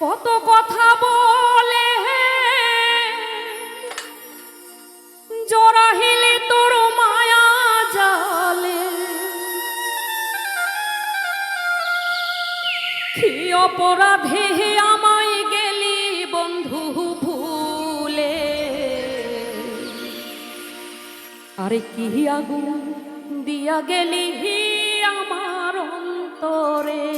কত কথা বলে? জোড়া হিলে তোর মায়া জালে। কি অপরাধে আমায় গেলি বন্ধু ভুলে? আরে কি আগুন দিয়া গেলি আমার অন্তরে?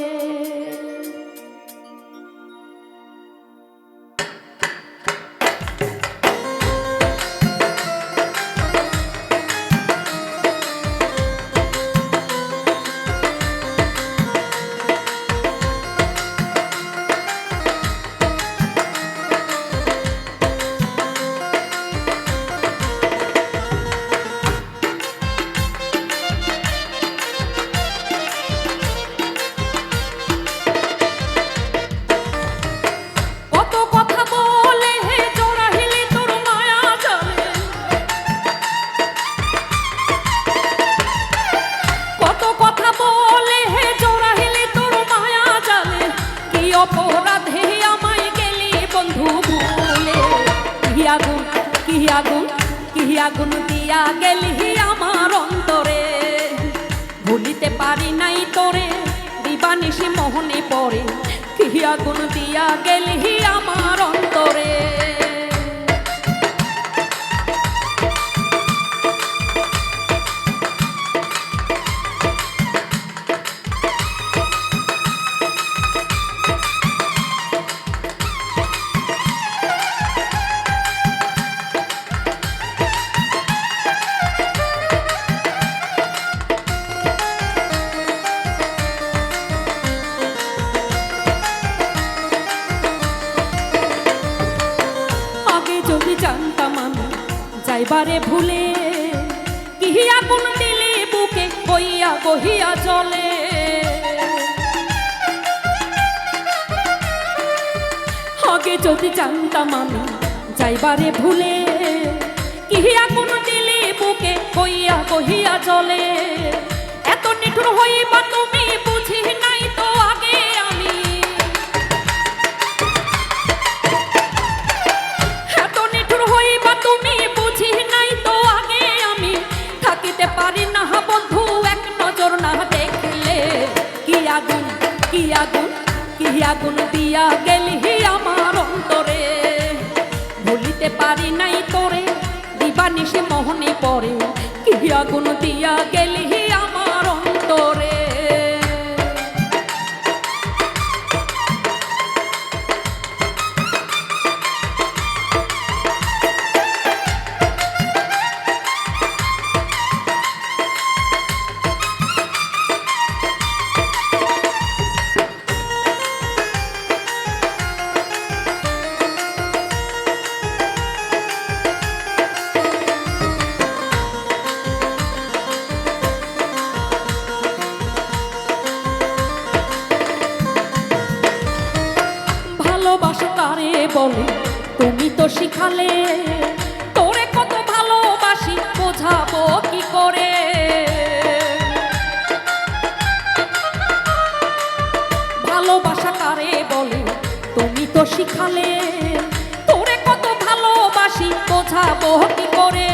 আগুন দিয়া গেলি আমার অন্তরে। ভুলিতে পারি নাই তোরে দিবানিসি মোহনে পড়ে। কি আগুন দিয়া গেলি আমার অন্তরে। যাইবারে ভুলে কিহিয়া কোন দিলে বুকে বইয়া বহিয়া চলে। আগে যদি জানতাম আমি যাইবারে ভুলে কিহিয়া কোন দিলে বুকে বইয়া বহিয়া চলে। এত নিঠুর হইবা তুমি দিয়া গেলি আমার অন্তরে। ভুলিতে পারি নাই তোরে দিবানিসে মোহনে পরে। কি আগুন দিয়া গেলি আমার বলে, তুমি তো শিখালে, তোরে কত ভালোবাসি, বোঝাবো কি করে? ভালোবাসা কারে বলে, তুমি তো শিখালে, তোরে কত ভালোবাসি, বোঝাবো কি করে?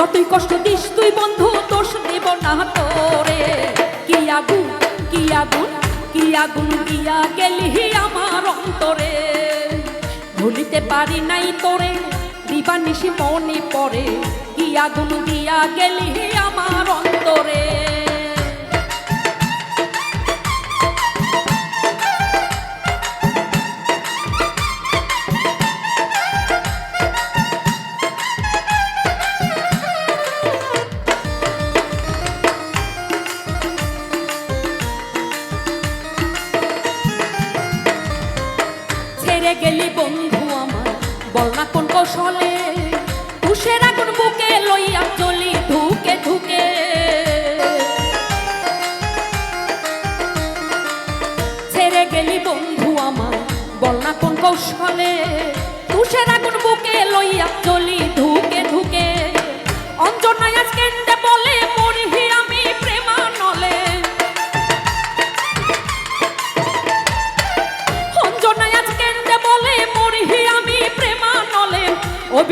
যতই কষ্ট দিস তুই বন্ধু, দোষ দেব না তোরে। কি আগুন কি আগুন কি আগুন দিয়া গেলি আমার অন্তরে। ভুলিতে পারি নাই তোরে, দিবানিসি মনে পড়ে। কি আগুন দিয়া গেলি আমার অন্তরে। বল না কোন কৌশলে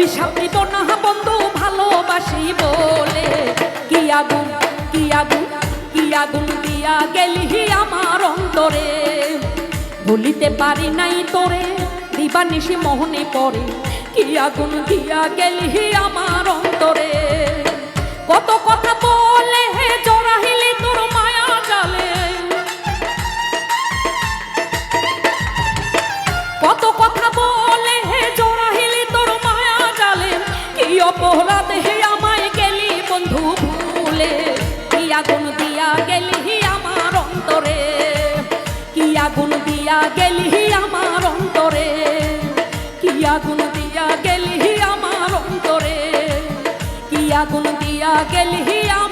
অভিশাপ দিব না বন্ধু, ভালোবাসি বলে। কি আগুন কি আগুন কি আগুন দিয়া গেলি আমার অন্তরে। ভুলিতে পারি নাই তোরে, দিবানিশি মোহনে পড়ে কি আগুন দিয়া গেলি আমার অন্তরে। কত কথা বলে হে জড়াহিলি তোর গেলি আমার